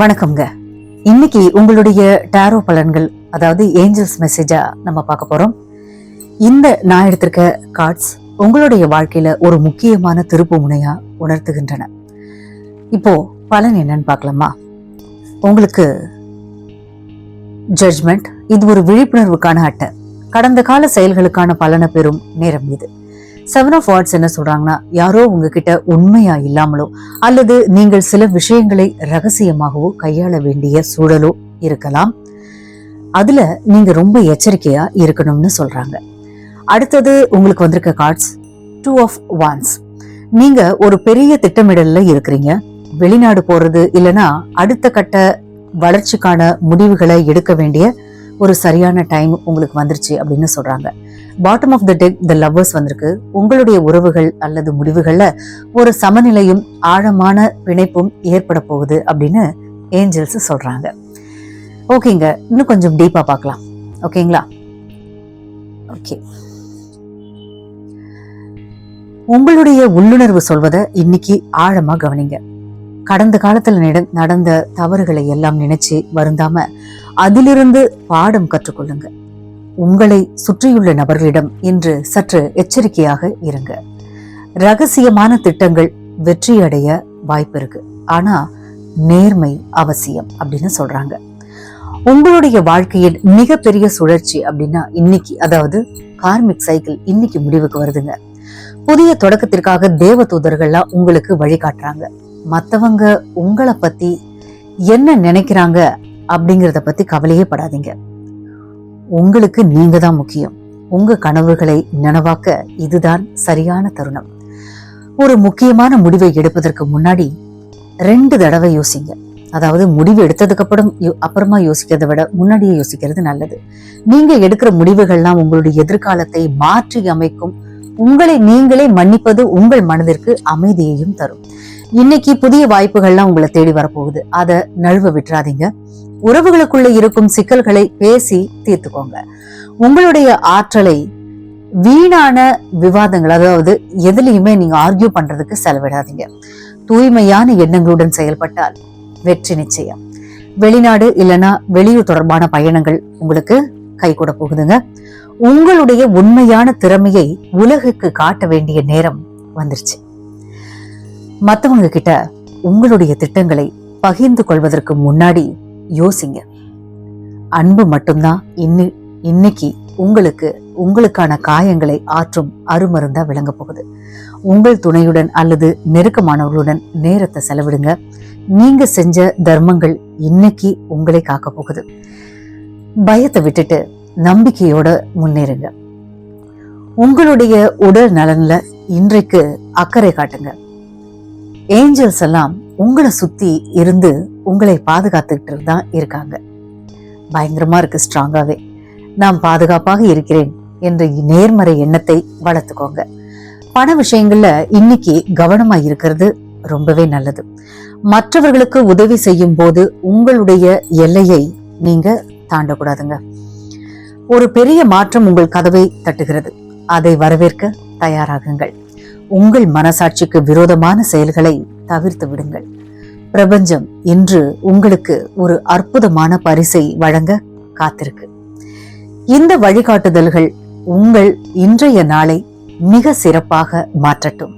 வணக்கம்ங்க. இன்னைக்கு உங்களுடைய டாரோ பலன்கள் அதாவது ஏஞ்சல்ஸ் மெசேஜா நம்ம பார்க்க போறோம். இந்த நான் எடுத்திருக்க கார்ட்ஸ் உங்களுடைய வாழ்க்கையில ஒரு முக்கியமான திருப்பு முனையா உணர்த்துகின்றன. இப்போ பலன் என்னன்னு பார்க்கலாமா? உங்களுக்கு ஜட்ஜ்மெண்ட் இது ஒரு விழிப்புணர்வுக்கான அட்டை. கடந்த கால செயல்களுக்கான பலனை பெறும் நேரம் இது. செவன் ஆஃப் வார்ட்ஸ் என்ன சொல்றாங்கன்னா யாரோ உங்ககிட்ட உண்மையா இல்லாமலோ அல்லது நீங்கள் சில விஷயங்களை ரகசியமாகவோ கையாள வேண்டிய சூழலோ இருக்கலாம். அதுல நீங்க ரொம்ப எச்சரிக்கையா இருக்கணும்னு சொல்றாங்க. அடுத்தது உங்களுக்கு வந்திருக்க கார்ட்ஸ் டூ ஆஃப் வான்ஸ் நீங்க ஒரு பெரிய திட்டமிடல்ல இருக்கிறீங்க. வெளிநாடு போறது இல்லனா அடுத்த கட்ட வளர்ச்சிக்கான முடிவுகளை எடுக்க வேண்டிய ஒரு சரியான டைம் உங்களுக்கு வந்துருச்சு அப்படின்னு சொல்றாங்க. Bottom of the deck the lovers வந்திருக்கு. உங்களுடைய உறவுகள் அல்லது முடிவுகள்ல ஒரு சமநிலையும் ஆழமான பிணைப்பும் ஏற்பட போகுது அப்படின்னு ஏஞ்சல்ஸ் சொல்றாங்க. ஓகேங்க இன்னும் கொஞ்சம் டீப்பா பார்க்கலாம். ஓகேங்களா? ஓகே. உங்களுடைய உள்ளுணர்வு சொல்வதை இன்னைக்கு ஆழமா கவனிங்க. கடந்த காலத்துல நடந்த தவறுகளை எல்லாம் நினைச்சு வருந்தாம அதிலிருந்து பாடம் கற்றுக்கொள்ளுங்க. உங்களை சுற்றியுள்ள நபர்களிடம் இன்று சற்று எச்சரிக்கையாக இருங்க. ரகசியமான திட்டங்கள் வெற்றியடைய வாய்ப்பு இருக்கு ஆனா நேர்மை அவசியம் அப்படின்னு சொல்றாங்க. உங்களுடைய வாழ்க்கையில் மிகப்பெரிய சுழற்சி அப்படின்னா இன்னைக்கு அதாவது கார்மிக் சைக்கிள் இன்னைக்கு முடிவுக்கு வருதுங்க. புதிய தொடக்கத்திற்காக தேவ தூதர்கள்லாம் உங்களுக்கு வழிகாட்டுறாங்க மத்தவங்க உங்களை பத்தி என்ன நினைக்கிறாங்க அப்படிங்கறத பத்தி கவலையே படாதீங்க. உங்களுக்கு நீங்க தான் முக்கியம். உங்க கனவுகளை நனவாக்க இதுதான் சரியான தருணம். ஒரு முக்கியமான முடிவை எடுப்பதற்கு முன்னாடி ரெண்டு தடவை யோசிங்க. அதாவது முடிவு எடுத்ததுக்கு அப்புறம் அப்புறமா யோசிக்கிறதை விட முன்னாடியே யோசிக்கிறது நல்லது. நீங்க எடுக்கிற முடிவுகள்லாம் உங்களுடைய எதிர்காலத்தை மாற்றி அமைக்கும். உங்களை நீங்களே மன்னிப்பது உங்கள் மனதிற்கு அமைதியையும் தரும். இன்னைக்கு புதிய வாய்ப்புகள்லாம் உங்களை தேடி வரப்போகுது. அதை நழுவ விட்டுறாதீங்க. உறவுகளுக்குள்ள இருக்கும் சிக்கல்களை பேசி தீர்த்துக்கோங்க. உங்களுடைய ஆற்றலை வீணான விவாதங்கள் அதாவது எதுலயுமே நீங்க ஆர்கியூ பண்றதுக்கு செலவிடாதீங்க. தூய்மையான எண்ணங்களுடன் செயல்பட்டால் வெற்றி நிச்சயம். வெளிநாடு இல்லனா வெளியூர் தொடர்பான பயணங்கள் உங்களுக்கு கை கூட போகுதுங்க. உங்களுடைய உண்மையான திறமையை உலகுக்கு காட்ட வேண்டிய நேரம் வந்துருச்சு. மத்தவங்க கிட்ட உங்களுடைய திட்டங்களை பகிர்ந்து கொள்வதற்கு முன்னாடி யோசிங்க. அன்பு மட்டும்தான் இன்னி இன்னைக்கு உங்களுக்கு உங்களுக்கான காயங்களை ஆற்றும் அருமருந்தா விளங்க போகுது. உங்கள் துணையுடன் அல்லது நெருக்கமானவர்களுடன் நேரத்தை செலவிடுங்க. நீங்க செஞ்ச தர்மங்கள் இன்னைக்கு உங்களை காக்க போகுது. பயத்தை விட்டுட்டு நம்பிக்கையோட முன்னேறுங்க. உங்களுடைய உடல் நலன்ல இன்றைக்கு அக்கறை காட்டுங்க. ஏஞ்சல்ஸ் எல்லாம் உங்களை சுத்தி இருந்து உங்களை பாதுகாத்துக்கிட்டு தான் இருக்காங்க. பயங்கரமாக இருக்கு ஸ்ட்ராங்காவே நான் பாதுகாப்பாக இருக்கிறேன் என்ற நேர்மறை எண்ணத்தை வளர்த்துக்கோங்க. பண விஷயங்கள்ல இன்னைக்கு கவனமா இருக்கிறது ரொம்பவே நல்லது. மற்றவர்களுக்கு உதவி செய்யும் போது உங்களுடைய எல்லையை நீங்க தாண்டக்கூடாதுங்க. ஒரு பெரிய மாற்றம் உங்கள் கதவை தட்டுகிறது. அதை வரவேற்க தயாராகுங்கள். உங்கள் மனசாட்சிக்கு விரோதமான செயல்களை தவிர்த்து விடுங்கள். பிரபஞ்சம் இன்று உங்களுக்கு ஒரு அற்புதமான பரிசை வழங்க காத்திருக்கு. இந்த வழிகாட்டுதல்கள் உங்கள் இன்றைய நாளை மிக சிறப்பாக மாற்றட்டும்.